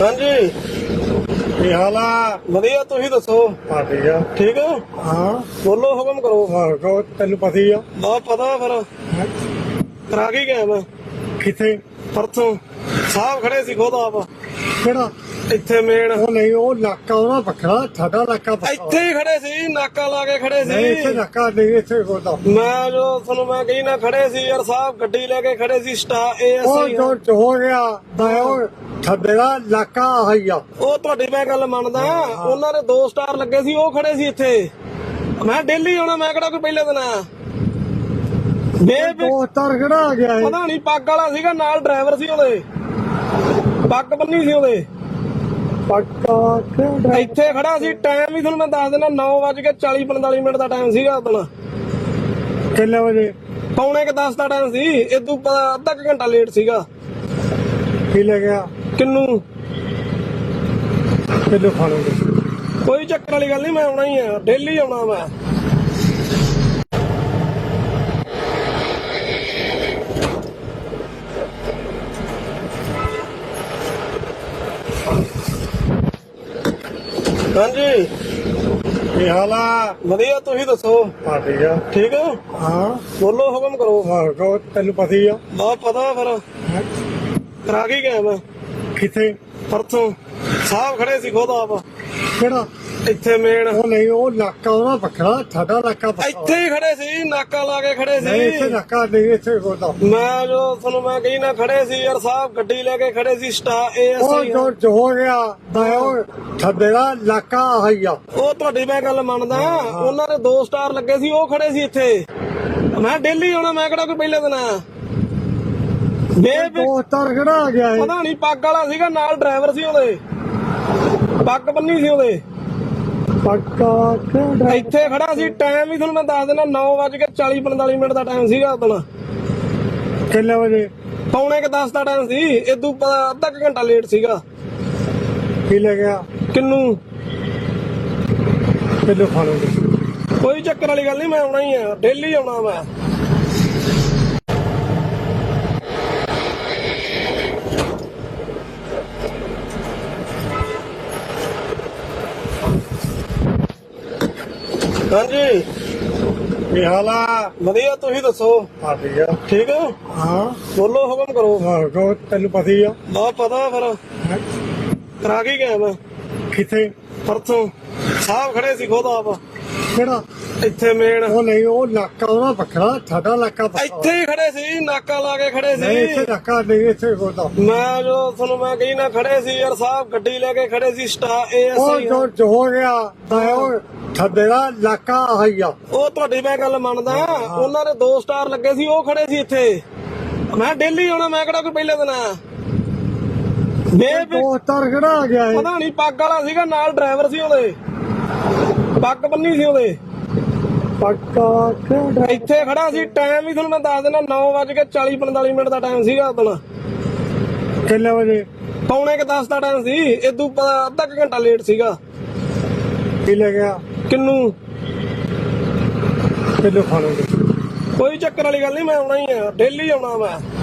ਹਾਂਜੀ। ਕੀ ਹਾਲ ਆ? ਵਧੀਆ ਤੁਸੀਂ ਦੱਸੋ? ਠੀਕ ਆ। ਠੀਕ ਹੋ? ਹਾਂ। ਬੋਲੋ ਹੁਕਮ ਕਰੋ। ਹਾਂ ਕੋ ਤੈਨੂੰ ਪਤਾ ਹੀ ਆ। ਬਹੁਤ ਪਤਾ ਫਿਰ। ਕਰਾ ਕੇ ਗਿਆ ਮੈਂ। ਕਿੱਥੇ? ਪਰਸੋਂ। ਸਾਹਿਬ ਖੜੇ ਸੀ ਖੁਦ ਆਪ। ਕਿਹੜਾ? ਇੱਥੇ ਮੇਨ ਉਹ ਨਹੀਂ ਉਹ ਇਲਾਕਾ ਉਹਦਾ ਵੱਖਰਾ ਸਾਡਾ ਇਲਾਕਾ ਵੱਖਰਾ। ਇੱਥੇ ਹੀ ਖੜੇ ਸੀ ਨਾਕਾ ਲਾ ਕੇ ਖੜੇ ਨਹੀਂ ਇੱਥੇ ਸੀ ਇਲਾਕਾ ਨਹੀਂ ਇੱਥੇ ਕੋਦਾ ਮੈਂ ਜੋ ਤੁਹਾਨੂੰ ਮੈਂ ਕਹੀ ਨਾ ਖੜੇ ਸੀ ਯਾਰ ਸਾਹਿਬ ਗੱਡੀ ਲੈ ਕੇ ਖੜੇ ਸੀ ਸਟਾ ਉਹ ਏਐਸਆਈ ਜੋ ਹੋ ਗਿਆ ਮੈਂ ਉਹ ਦਾ ਇਲਾਕਾ ਆਹੀ ਆ। ਉਹ ਤੁਹਾਡੀ ਮੈਂ ਗੱਲ ਮੰਨਦਾ ਉਹਨਾਂ ਦੇ ਦੋ ਸਟਾਰ ਲੱਗੇ ਸੀ ਉਹ ਖੜੇ ਸੀ ਇੱਥੇ। ਮੈਂ ਡੇਲੀ ਆਉਣਾ ਮੈਂ ਕਿਹੜਾ ਕੋਈ ਪਹਿਲੇ ਦਿਨ ਆ? ਬੇ ਦੋਸਤਾਰ ਕਿਹੜਾ ਆ ਗਿਆ ਇਹ? ਪਤਾ ਨਹੀਂ ਪੱਗ ਵਾਲਾ ਸੀਗਾ ਨਾਲ ਡਰਾਈਵਰ ਸੀ ਉਹਦੇ। ਪੱਗ ਬੰਨੀ ਸੀ ਉਹਦੇ। ਪੱਕਾ ਡਰਾ- ਇੱਥੇ ਖੜਾ ਸੀ ਟਾਈਮ ਵੀ ਤੁਹਾਨੂੰ ਮੈਂ ਦੱਸ ਦਿੰਦਾ 9:40 45 ਮਿੰਟ ਦਾ ਟਾਈਮ ਸੀਗਾ ਉਦੋਂ ਕਿੰਨੇ ਵਜੇ? ਪੌਣੇ ਕ 10 ਦਾ ਟਾਈਮ ਸੀ ਇਦੋਂ ਅੱਧਾ ਕੁ ਘੰਟਾ ਲੇਟ ਸੀਗਾ। ਕੀ ਲੈ ਗਿਆ? ਕਿੰਨੂੰ? ਕਿਲੋ ਖਾਣੋਗੇ ਕੋਈ ਚੱਕਰ ਵਾਲੀ ਗੱਲ ਨਹੀਂ ਮੈਂ ਆਉਣਾ ਹੀ ਆ ਡੇਲੀ ਆਉਣਾ ਮੈਂ। ਹਾਂਜੀ। ਕੀ ਹਾਲ ਆ? ਵਧੀਆ ਤੁਸੀਂ ਦੱਸੋ? ਹਾਂ ਠੀਕ ਆ। ਠੀਕ ਹੋ? ਹਾਂ। ਬੋਲੋ ਹੁਕਮ ਕਰੋ। ਹਾਂ ਕੋ ਤੈਨੂੰ ਪਤਾ ਹੀ ਆ। ਬਾ ਪਤਾ ਫਿਰ। ਕਰਾ ਕੇ ਗਿਆ ਮੈਂ। ਕਿੱਥੇ? ਪਰਸੋਂ। ਸਾਹਿਬ ਖੜੇ ਸੀ ਖੁਦ ਆਪ। ਕਿਹੜਾ? ਇੱਥੇ ਮੇਨ। ਉਹ ਨਹੀਂ ਉਹ ਇਲਾਕਾ ਉਹਦਾ ਵੱਖਰਾ ਸਾਡਾ ਇਲਾਕਾ ਵੱਖਰਾ। ਇੱਥੇ ਹੀ ਖੜੇ ਸੀ ਨਾਕਾ ਲਾ ਕੇ ਖੜੇ ਨਹੀਂ ਇੱਥੇ ਸੀ ਇਲਾਕਾ ਨਹੀਂ ਇੱਥੇ ਕੋਦਾ ਮੈਂ ਜੋ ਤੁਹਾਨੂੰ ਮੈਂ ਕਹੀ ਨਾ ਖੜੇ ਸੀ ਯਾਰ ਸਾਹਿਬ ਗੱਡੀ ਲੈ ਕੇ ਖੜੇ ਸੀ ਸਟਾ ਉਹ ਏਐਸਆਈ ਜੋ ਜੋ ਹੋ ਗਿਆ ਮੈਂ ਉਹ ਥੱਲੇ ਦਾ ਇਲਾਕਾ ਆਹੀ ਆ। ਉਹ ਤੁਹਾਡੀ ਮੈਂ ਗੱਲ ਮੰਨਦਾ ਉਹਨਾਂ ਦੇ ਦੋ ਸਟਾਰ ਲੱਗੇ ਸੀ ਉਹ ਖੜੇ ਸੀ ਇੱਥੇ। ਮੈਂ ਡੇਲੀ ਆਉਣਾ ਮੈਂ ਕਿਹੜਾ ਕੋਈ ਪਹਿਲੇ ਦਿਨ ਆ? ਬੇ ਦੋਸਤਾਰ ਕਿਹੜਾ ਆ ਗਿਆ ਇਹ ਪਤਾ ਨਹੀਂ ਪੱਗ ਵਾਲਾ ਸੀਗਾ ਨਾਲ ਡਰਾਈਵਰ ਸੀ ਉਹਦੇ। ਪੱਗ ਬੰਨੀ ਸੀ ਉਹਦੇ। ਪੱਕਾ ਇੱਥੇ ਖੜਾ ਸੀ ਟਾਈਮ ਵੀ ਤੁਹਾਨੂੰ ਮੈਂ ਦੱਸ ਦਿੰਦਾ 9:40 45 ਮਿੰਟ ਦਾ ਟਾਈਮ ਸੀਗਾ ਉਦੋਂ ਕਿੰਨੇ ਵਜੇ? ਪੌਣੇ ਕ 10 ਦਾ ਟਾਈਮ ਸੀ ਇਦੋਂ ਅੱਧਾ ਕੁ ਘੰਟਾ ਲੇਟ ਸੀਗਾ। ਕੀ ਲੈ ਗਿਆ? ਕਿੰਨੂੰ? ਕੋਈ ਚੱਕਰ ਵਾਲੀ ਗੱਲ ਨਹੀਂ ਮੈਂ ਆਉਣਾ ਹੀ ਆ ਡੇਲੀ ਆਉਣਾ ਮੈਂ। ਹਾਂਜੀ। ਕੀ ਹਾਲ ਆ? ਵਧੀਆ ਤੁਸੀਂ ਦੱਸੋ? ਹਾਂ ਠੀਕ ਆ। ਠੀਕ ਹੋ? ਹਾਂ। ਬੋਲੋ ਹੁਕਮ ਕਰੋ। ਹਾਂ ਕੋ ਤੈਨੂੰ ਪਤਾ ਹੀ ਆ। ਬਾ ਪਤਾ ਫਿਰ। ਕਰਾ ਕੇ ਗਿਆ ਮੈਂ। ਕਿੱਥੇ? ਪਰਸੋਂ। ਸਾਹਿਬ ਖੜੇ ਸੀ ਖੁਦ ਆਪ। ਕਿਹੜਾ? ਇੱਥੇ ਮੇਨ ਉਹ ਨਹੀਂ ਉਹ ਇਲਾਕਾ ਉਹਦਾ ਵੱਖਰਾ ਸਾਡਾ ਵੱਖਰਾ। ਇੱਥੇ ਹੀ ਖੜੇ ਸੀ ਨਾਕਾ ਲਾ ਕੇ ਖੜੇ ਨਹੀਂ ਇੱਥੇ ਸੀ ਇਲਾਕਾ ਨਹੀਂ ਇੱਥੇ ਕੋਦਾ ਮੈਂ ਜੋ ਤੁਹਾਨੂੰ ਮੈਂ ਕਹੀ ਨਾ ਖੜੇ ਸੀ ਯਾਰ ਸਾਹਿਬ ਗੱਡੀ ਲੈ ਕੇ ਖੜੇ ਸੀ ਸਟਾ ਉਹ ਏਐਸਆਈ ਜੋ ਜੋ ਹੋ ਗਿਆ ਮੈਂ ਉਹ ਥੱਲੇ ਦਾ ਇਲਾਕਾ ਆਹੀ ਆ ਉਹ ਤੁਹਾਡੀ ਮੈਂ ਗੱਲ ਮੰਨਦਾ। ਉਹਨਾਂ ਦੇ ਦੋ ਸਟਾਰ ਲੱਗੇ ਸੀ ਉਹ ਖੜੇ ਸੀ ਇੱਥੇ। ਮੈਂ ਡੇਲੀ ਆਉਣਾ ਮੈਂ ਕਿਹੜਾ ਕੋਈ ਪਹਿਲੇ ਦਿਨ ਆ? ਬੇ ਦੋਸਤਾਰ ਕਿਹੜਾ ਆ ਗਿਆ ਇਹ? ਪਤਾ ਨਹੀਂ ਪੱਗ ਵਾਲਾ ਸੀਗਾ ਨਾਲ ਡਰਾਈਵਰ ਸੀ ਉਹਦੇ। ਪੱਗ ਬੰਨੀ ਸੀ ਉਹਦੇ। ਪੱਕਾ ਡਰਾ- ਇੱਥੇ ਖੜਾ ਸੀ ਟਾਈਮ ਵੀ ਤੁਹਾਨੂੰ ਮੈਂ ਦੱਸ ਦਿੰਦਾ 9:40 45 ਮਿੰਟ ਦਾ ਟਾਈਮ ਸੀਗਾ ਉਦੋਂ ਕਿੰਨੇ ਵਜੇ? ਪੌਣੇ ਕ 10 ਦਾ ਟਾਈਮ ਸੀ ਇਦੋਂ ਅੱਧਾ ਘੰਟਾ ਲੇਟ ਸੀਗਾ। ਕੀ ਲੈ ਗਿਆ ਕਿੰਨੂੰ? ਕਿਲੋ ਖਾਣੋਗੇ ਕੋਈ ਚੱਕਰ ਵਾਲੀ ਗੱਲ ਨਹੀਂ ਮੈਂ ਆਉਣਾ ਹੀ ਆ। ਡੇਲੀ ਆਉਣਾ ਮੈਂ।